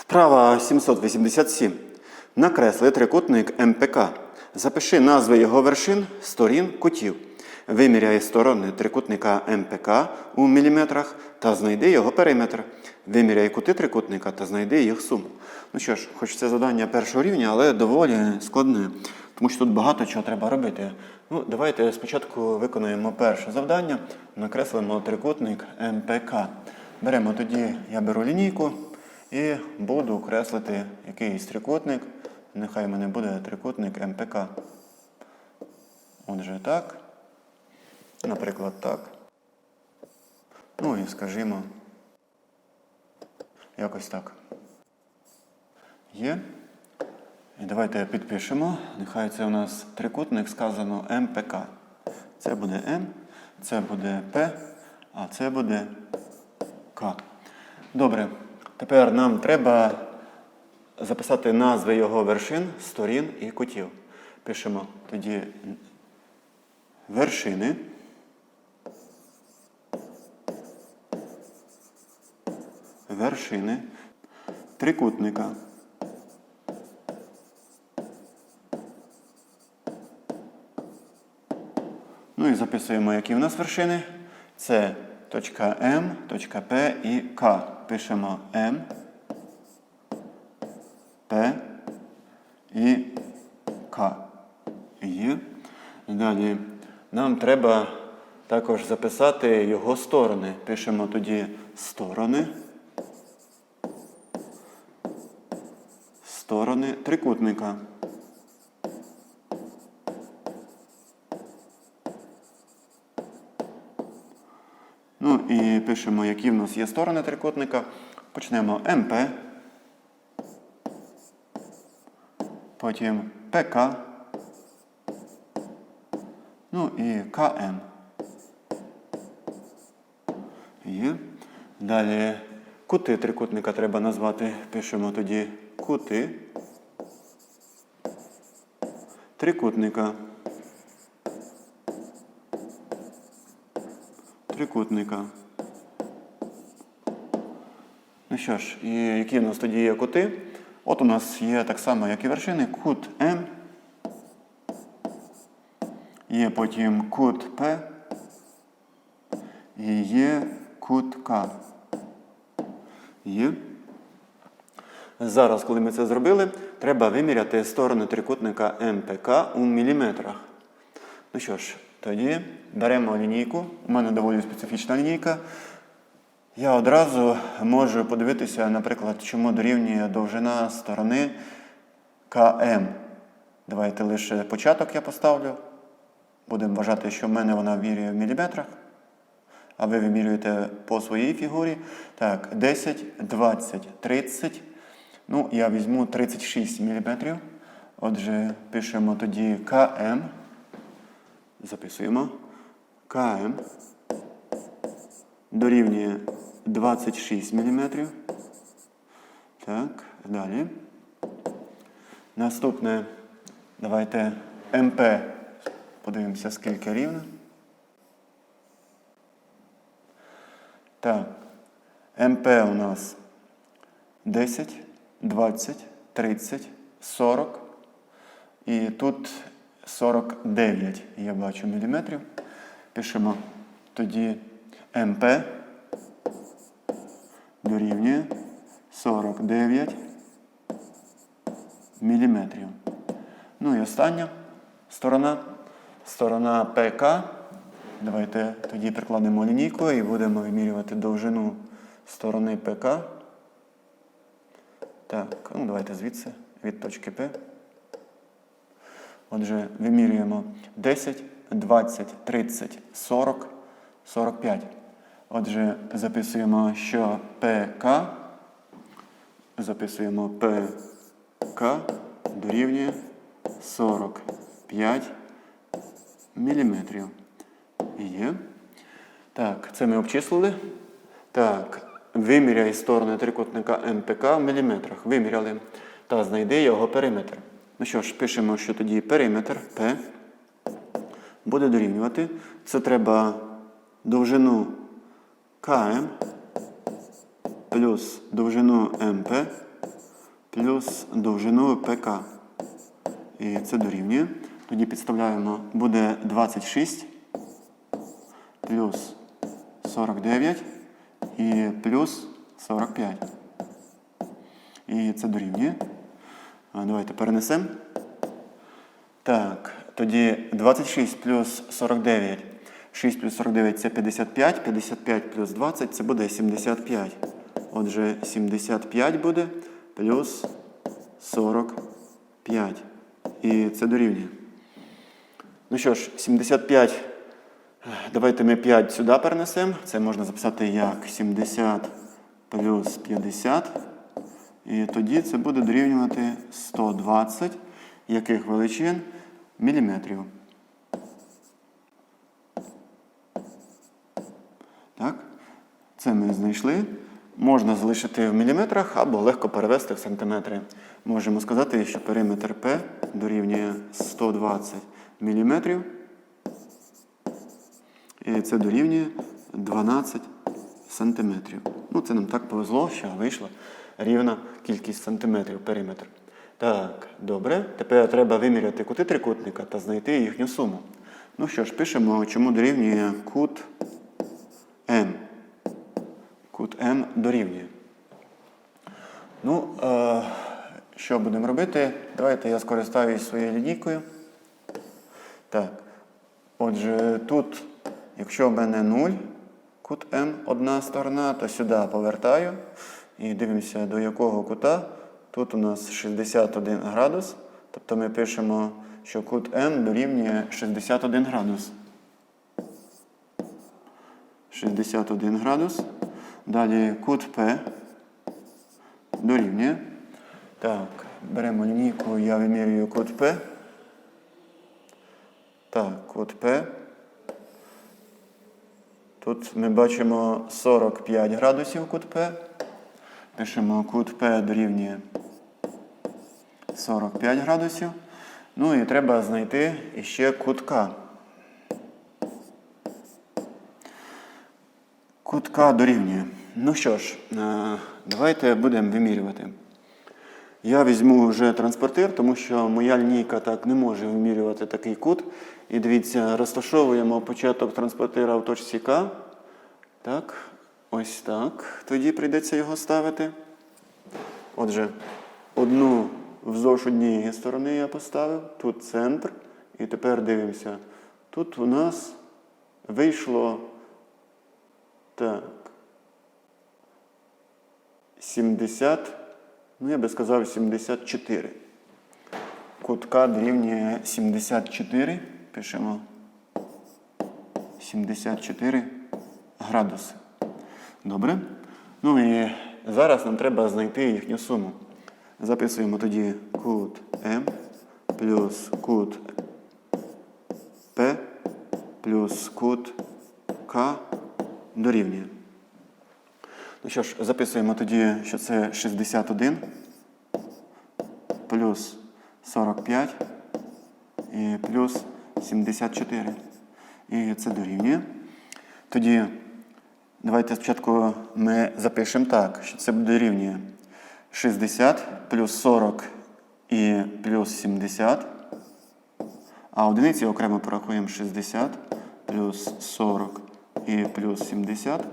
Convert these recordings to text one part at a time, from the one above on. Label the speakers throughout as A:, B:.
A: Вправа 787. Накресли трикутник МПК. Запиши назви його вершин, сторін, кутів. Виміряй сторони трикутника МПК у міліметрах та знайди його периметр. Виміряй кути трикутника та знайди їх суму. Ну що ж, хоч це завдання першого рівня, але доволі складне, тому що тут багато чого треба робити. Ну, давайте спочатку виконуємо перше завдання. Накреслимо трикутник МПК. Беремо тоді, я беру лінійку і буду креслити якийсь трикутник. Нехай мене буде трикутник МПК. Отже, так. Наприклад, так. Ну і скажімо. Якось так. Є. І давайте підпишемо. Нехай це у нас трикутник сказано МПК. Це буде М, це буде П, а це буде К. Добре. Тепер нам треба записати назви його вершин, сторін і кутів. Пишемо тоді вершини. Вершини трикутника. Ну і записуємо, які в нас вершини. Це точка М, точка П і К. Пишемо М, П і К. Є. Далі нам треба також записати його сторони. Пишемо тоді сторони. Сторони трикутника. Ну і пишемо, які в нас є сторони трикутника. Почнемо МП. Потім ПК. Ну і КМ. Є. Далі кути трикутника треба назвати. Пишемо тоді кути трикутника. Трикутника. Ну що ж, і які в нас тоді є кути? От у нас є так само, як і вершини, кут М. Є потім кут П. І є кут К. Є. Зараз, коли ми це зробили, треба виміряти сторони трикутника МПК у міліметрах. Ну що ж, тоді беремо лінійку. У мене доволі специфічна лінійка. Я одразу можу подивитися, наприклад, чому дорівнює довжина сторони КМ. Давайте лише початок я поставлю. Будемо вважати, що в мене вона вірює в міліметрах. А ви вимірюєте по своїй фігурі. Так, 10, 20, 30. Ну, я візьму 36 мм. Отже, пишемо тоді КМ. Записуємо. КМ дорівнює 26 мм. Так, далі. Наступне, давайте МП. Подивимося, скільки рівно. Так. МП у нас 10, 20, 30, 40. І тут 49, я бачу, міліметрів. Пишемо тоді МП дорівнює 49 міліметрів. Ну і остання сторона. Сторона ПК. Давайте тоді прикладемо лінійку і будемо вимірювати довжину сторони ПК. Так, ну давайте звідси, від точки П. Отже, вимірюємо 10, 20, 30, 40, 45. Отже, записуємо, що ПК. Записуємо ПК дорівнює 45 міліметрів. Є. Так, це ми обчислили. Так, виміряй сторони трикутника МПК в міліметрах. Виміряли. Та знайди його периметр. Ну що ж, пишемо, що тоді периметр П буде дорівнювати. Це треба довжину КМ плюс довжину МП плюс довжину ПК. І це дорівнює. Тоді підставляємо, буде 26 плюс 49 і плюс 45. І це дорівнює. Давайте перенесемо. Так, тоді 26 плюс 49. 6 плюс 49 це 55. 55 плюс 20 це буде 75. Отже, 75 буде плюс 45. І це дорівнює. Ну що ж, 75. Давайте ми 5 сюди перенесемо. Це можна записати як 70 плюс 50. І тоді це буде дорівнювати 120 яких величин міліметрів. Так? Це ми знайшли. Можна залишити в міліметрах або легко перевести в сантиметри. Можемо сказати, що периметр P дорівнює 120 міліметрів. І це дорівнює 12 сантиметрів. Ну, це нам так повезло, що вийшла рівна кількість сантиметрів периметр. Так, добре. Тепер треба виміряти кути трикутника та знайти їхню суму. Ну що ж, пишемо, чому дорівнює кут М дорівнює. Ну, е, що будемо робити? Давайте я скористаюсь своєю лінійкою. Так. Отже, тут, якщо в мене 0, кут М одна сторона, то сюди повертаю і дивимося, до якого кута. Тут у нас 61 градус. Тобто ми пишемо, що кут М дорівнює 61 градус. 61 градус. Далі кут П дорівнює. Так, беремо лінійку, я вимірюю кут П. Так, кут П. Тут ми бачимо 45 градусів кут П. Пишемо кут П дорівнює 45 градусів. Ну і треба знайти іще кут К. Кут К дорівнює. Ну що ж, е, давайте будемо вимірювати. Я візьму вже транспортир, тому що моя лінійка так не може вимірювати такий кут. І дивіться, розташовуємо початок транспортира в точці К. Так, ось так. Тоді прийдеться його ставити. Отже, одну вздовж однієї сторони я поставив, тут центр. І тепер дивимося. Тут у нас вийшло так. 70, ну я би сказав 74. Кутка дорівнює 74. Пишемо 74 градуси. Добре? Ну і зараз нам треба знайти їхню суму. Записуємо тоді кут М плюс кут П плюс кут К дорівнює. Ну що ж, записуємо тоді, що це 61 плюс 45 і плюс 74. І це дорівнює. Тоді давайте спочатку ми запишемо так, що це дорівнює 60 плюс 40 і плюс 70. А одиниці окремо порахуємо 60 плюс 40 і плюс 70.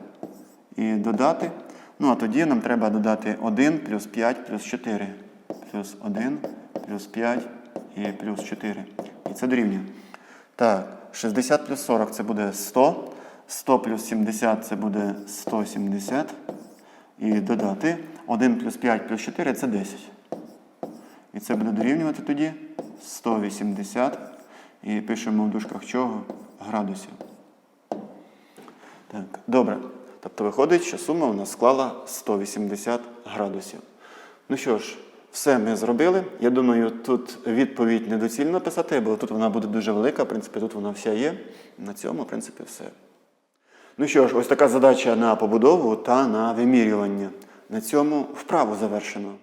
A: І додати. Ну, а тоді нам треба додати 1 плюс 5 плюс 4. Плюс 1 плюс 5 і плюс 4. І це дорівнює. Так, 60 плюс 40 це буде 100. 100 плюс 70 це буде 170. І додати 1 плюс 5 плюс 4 це 10. І це буде дорівнювати тоді 180. І пишемо в дужках чого? Градусів. Так, добре. Тобто виходить, що сума у нас склала 180 градусів. Ну що ж, все ми зробили. Я думаю, тут відповідь недоцільно писати, бо тут вона буде дуже велика. В принципі, тут вона вся є. На цьому, в принципі, все. Ну що ж, ось така задача на побудову та на вимірювання. На цьому вправу завершено.